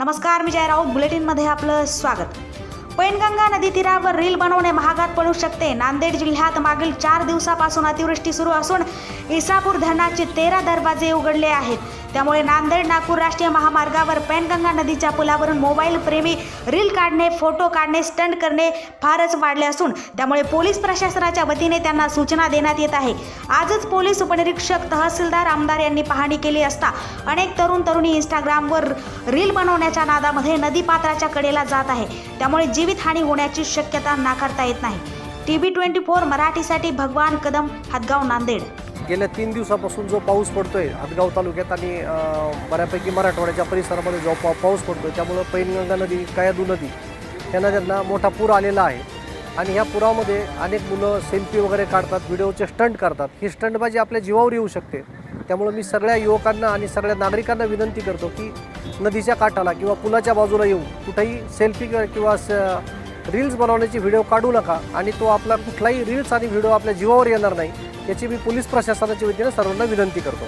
नमस्कार मी जय राऊत. बुलेटिनमध्ये आपलं स्वागत. पैनगंगा नदी तीरावर रील बनवणे महागात पडू शकते. नांदेड जिल्ह्यात मागील चार दिवसापासून अतिवृष्टी सुरू असून इसापूर धरणाचे तेरा दरवाजे उघडले आहेत. त्यामुळे नांदेड नागपूर राष्ट्रीय महामार्गावर पैनगंगा नदीच्या पुलावरून मोबाईल प्रेमी रील काढणे फोटो काढणे स्टंट करणे फारच वाढले असून त्यामुळे पोलीस प्रशासनाच्या वतीने त्यांना सूचना देण्यात येत आहे. आजच पोलीस उपनिरीक्षक तहसीलदार आमदार यांनी पाहणी केली असता अनेक तरुण तरुणी इंस्टाग्रामवर रील बनवण्याच्या नादामध्ये नदीपात्राच्या कडेला जात आहे. त्यामुळे जीवितहानी होण्याची शक्यता नाकारता येत नाही. टी व्ही ट्वेंटी फोर मराठीसाठी भगवान कदम हातगाव नांदेड. गेल्या तीन दिवसापासून जो पाऊस पडतोय हदगाव तालुक्यात आणि बऱ्यापैकी मराठवाड्याच्या परिसरामध्ये जो पा पाऊस पडतोय त्यामुळं पैनगंगा नदी कयादू नदी या नद्यांना मोठा पूर आलेला आहे. आणि ह्या पुरामध्ये अनेक मुलं सेल्फी वगैरे काढतात व्हिडिओचे स्टंट करतात. ही स्टंटबाजी आपल्या जीवावर येऊ शकते. त्यामुळं मी सगळ्या युवकांना आणि सगळ्या नागरिकांना विनंती करतो की नदीच्या काठाला किंवा पुलाच्या बाजूला येऊन कुठेही सेल्फी किंवा रील्स बनवण्याची व्हिडिओ काढू नका. आणि तो आपला कुठलाही रील्स आणि व्हिडिओ आपल्या जीवावर येणार नाही याची मी पोलीस प्रशासनाच्या वतीने सर्वांना विनंती करतो.